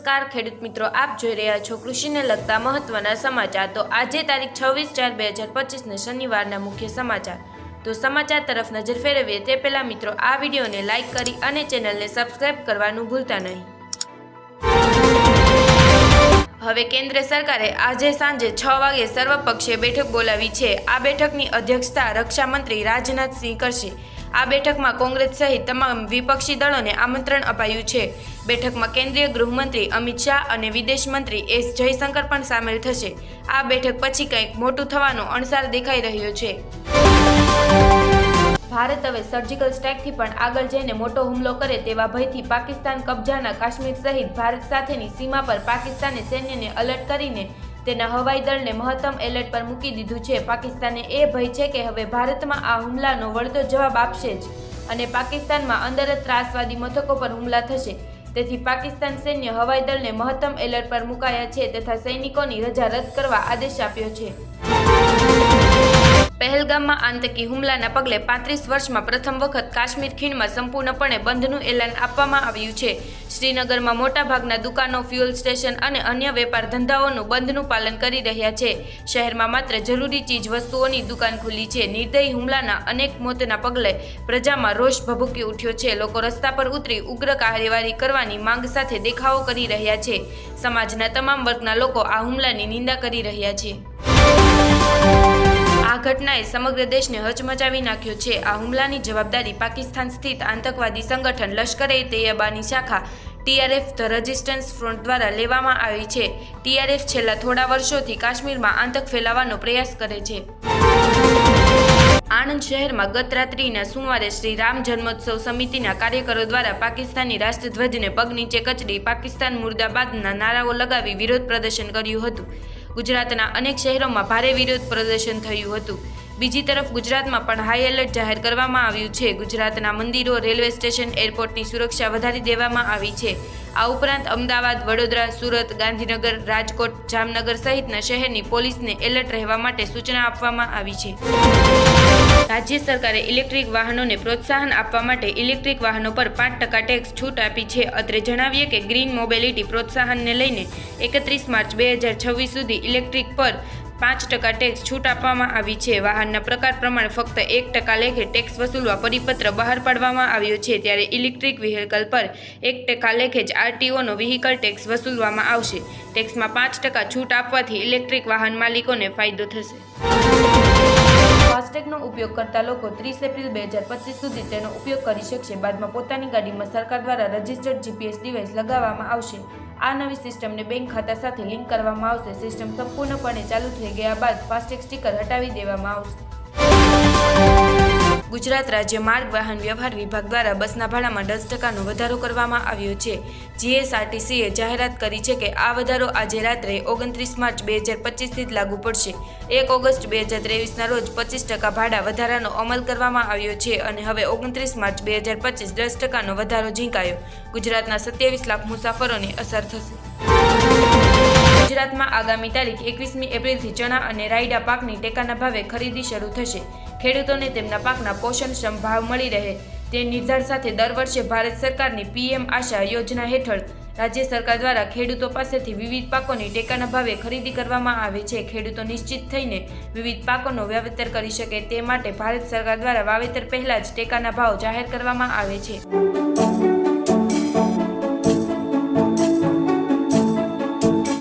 નમસ્કાર, ખેડૂત મિત્રો. આપ જોઈ રહ્યા છો કૃષિને લગતા મહત્વના સમાચાર. તો આજે તારીખ છવ્વીસ ચાર બે હજાર પચીસને શનિવારના મુખ્ય સમાચાર. તો સમાચાર તરફ નજર ફેરવીએ તે પહેલા મિત્રો, આ વિડીયોને લાઇક કરી અને ચેનલને સબસ્ક્રાઇબ કરવાનું ભૂલતા નહીં. હવે કેન્દ્ર સરકારે આજે સાંજે છ વાગે સર્વપક્ષીય બેઠક બોલાવી છે. આ બેઠકની અધ્યક્ષતા રક્ષામંત્રી રાજનાથસિંહ કરશે. આ બેઠકમાં કોંગ્રેસ સહિત તમામ વિપક્ષી દળોને આમંત્રણ અપાયું છે. બેઠકમાં કેન્દ્રીય ગૃહમંત્રી અમિત શાહ અને વિદેશ મંત્રી એસ જયશંકર પણ સામેલ થશે. આ બેઠક પછી કંઈક મોટું થવાનો અણસાર દેખાઈ રહ્યો છે. ભારત હવે સર્જિકલ સ્ટ્રાઇકથી પણ આગળ જઈને મોટો હુમલો કરે તેવા ભયથી પાકિસ્તાન કબજાના કાશ્મીર સહિત ભારત સાથેની સીમા પર પાકિસ્તાને સૈન્યને અલર્ટ કરીને તેના હવાઈ દળને મહત્તમ એલર્ટ પર મૂકી દીધું છે. પાકિસ્તાને એ ભય છે કે હવે ભારતમાં આ હુમલાનો વળતો જવાબ આપશે જ અને પાકિસ્તાનમાં અંદર જ ત્રાસવાદી મથકો પર હુમલા થશે. તેથી પાકિસ્તાન સૈન્ય હવાઈ દળને મહત્તમ એલર્ટ પર મુકાયા છે તથા સૈનિકોની રજા રદ કરવા આદેશ આપ્યો છે. પહેલગામમાં આતંકી હુમલાના પગલે પાંત્રીસ વર્ષમાં પ્રથમ વખત કાશ્મીર ખીણમાં સંપૂર્ણપણે બંધનું એલાન આપવામાં આવ્યું છે. શ્રીનગરમાં મોટાભાગના દુકાનો, ફ્યુઅલ સ્ટેશન અને અન્ય વેપાર ધંધાઓનું બંધનું પાલન કરી રહ્યા છે. શહેરમાં માત્ર જરૂરી ચીજ વસ્તુઓની દુકાન ખુલ્લી છે. નિર્દયી હુમલાના અનેક મોતના પગલે પ્રજામાં રોષ ભભૂકી ઉઠ્યો છે. લોકો રસ્તા પર ઉતરી ઉગ્ર કાર્યવાહી કરવાની માંગ સાથે દેખાવો કરી રહ્યા છે. સમાજના તમામ વર્ગના લોકો આ હુમલાની નિંદા કરી રહ્યા છે. આ ઘટનાએ સમગ્ર દેશને હચમચાવી નાખ્યો છે. આ હુમલાની જવાબદારી પાકિસ્તાન સ્થિત આતંકવાદી સંગઠન લશ્કરે તૈયબાની શાખા ટીઆરએફ ધ રેઝિસ્ટન્સ ફ્રન્ટ દ્વારા લેવામાં આવી છે. ટીઆરએફ છેલ્લા થોડા વર્ષોથી કાશ્મીરમાં આતંક ફેલાવવાનો પ્રયાસ કરે છે. આણંદ શહેરમાં ગત રાત્રિના સોમવારે શ્રી રામ જન્મોત્સવ સમિતિના કાર્યકરો દ્વારા પાકિસ્તાની રાષ્ટ્રધ્વજને પગ નીચે કચડી પાકિસ્તાન મુર્દાબાદના નારાઓ લગાવી વિરોધ પ્રદર્શન કર્યું હતું. ગુજરાતના અનેક શહેરોમાં ભારે વિરોધ પ્રદર્શન થયું હતું. બીજી તરફ ગુજરાતમાં પણ હાઈ એલર્ટ જાહેર કરવામાં આવ્યું છે. ગુજરાતના મંદિરો, રેલવે સ્ટેશન, એરપોર્ટની સુરક્ષા વધારી દેવામાં આવી છે. આ ઉપરાંત અમદાવાદ, વડોદરા, સુરત, ગાંધીનગર, રાજકોટ, જામનગર સહિતના શહેરની પોલીસને એલર્ટ રહેવા માટે સૂચના આપવામાં આવી છે. રાજ્ય સરકારે ઇલેક્ટ્રિક વાહનોને પ્રોત્સાહન આપવા માટે ઇલેક્ટ્રિક વાહનો પર પાંચ ટકા ટેક્સ છૂટ આપી છે. અત્રે જણાવીએ કે ગ્રીન મોબિલિટી પ્રોત્સાહનને લઈને એકત્રીસ માર્ચ બે હજાર છવ્વીસ સુધી ઇલેક્ટ્રિક પર પાંચ ટકા ટેક્સ છૂટ આપવામાં આવી છે. વાહનના પ્રકાર પ્રમાણે ફક્ત એક ટકા લેખે ટેક્સ વસૂલવા પરિપત્ર બહાર પાડવામાં આવ્યો છે. ત્યારે ઇલેક્ટ્રિક વ્હીકલ પર એક ટકા લેખે જ આરટીઓનો વ્હીકલ ટેક્સ વસૂલવામાં આવશે. ટેક્સમાં પાંચ ટકા છૂટ આપવાથી ઇલેક્ટ્રિક વાહન માલિકોને ફાયદો થશે. ફાસ્ટેગનો ઉપયોગ કરતા લોકો ત્રીસ એપ્રિલ બે હજાર પચીસ સુધી તેનો ઉપયોગ કરી શકશે. બાદમાં પોતાની ગાડીમાં સરકાર દ્વારા રજિસ્ટર્ડ જીપીએસ ડિવાઇસ લગાવવામાં આવશે. આ નવી સિસ્ટમને બેંક ખાતા સાથે લિંક કરવામાં આવશે. સિસ્ટમ સંપૂર્ણપણે ચાલુ થઈ ગયા બાદ ફાસ્ટેગ સ્ટીકર હટાવી દેવામાં આવશે. ગુજરાત રાજ્ય માર્ગ વાહન વ્યવહાર વિભાગ દ્વારા બસના ભાડામાં દસ ટકાનો વધારો કરવામાં આવ્યો છે. જીએસઆરટીસીએ જાહેરાત કરી છે કે આ વધારો આજે રાત્રે ઓગણત્રીસ માર્ચ બે હજાર પચીસથી જ લાગુ પડશે. એક ઓગસ્ટ બે હજાર ત્રેવીસના રોજ પચીસ ટકા ભાડા વધારાનો અમલ કરવામાં આવ્યો છે અને હવે ઓગણત્રીસ માર્ચ બે હજાર પચીસ દસ ટકાનો વધારો ઝીંકાયો. ગુજરાતના સત્યાવીસ લાખ મુસાફરોને અસર થશે. ગુજરાતમાં આગામી તારીખ એકવીસમી એપ્રિલથી ચણા અને રાયડા પાકની ટેકાના ભાવે ખરીદી શરૂ થશે. ખેડૂતોને તેમના પાકના પોષણક્ષમ ભાવ મળી રહે. તે નિર્ધાર સાથે દર વર્ષે ભારત સરકારની પીએમ આશા યોજના હેઠળ રાજ્ય સરકાર દ્વારા ખેડૂતો પાસેથી વિવિધ પાકોની ટેકાના ભાવે ખરીદી કરવામાં આવે છે. ખેડૂતો નિશ્ચિત થઈને વિવિધ પાકોનો વાવેતર કરી શકે તે માટે ભારત સરકાર દ્વારા વાવેતર પહેલા જ ટેકાના ભાવ જાહેર કરવામાં આવે છે.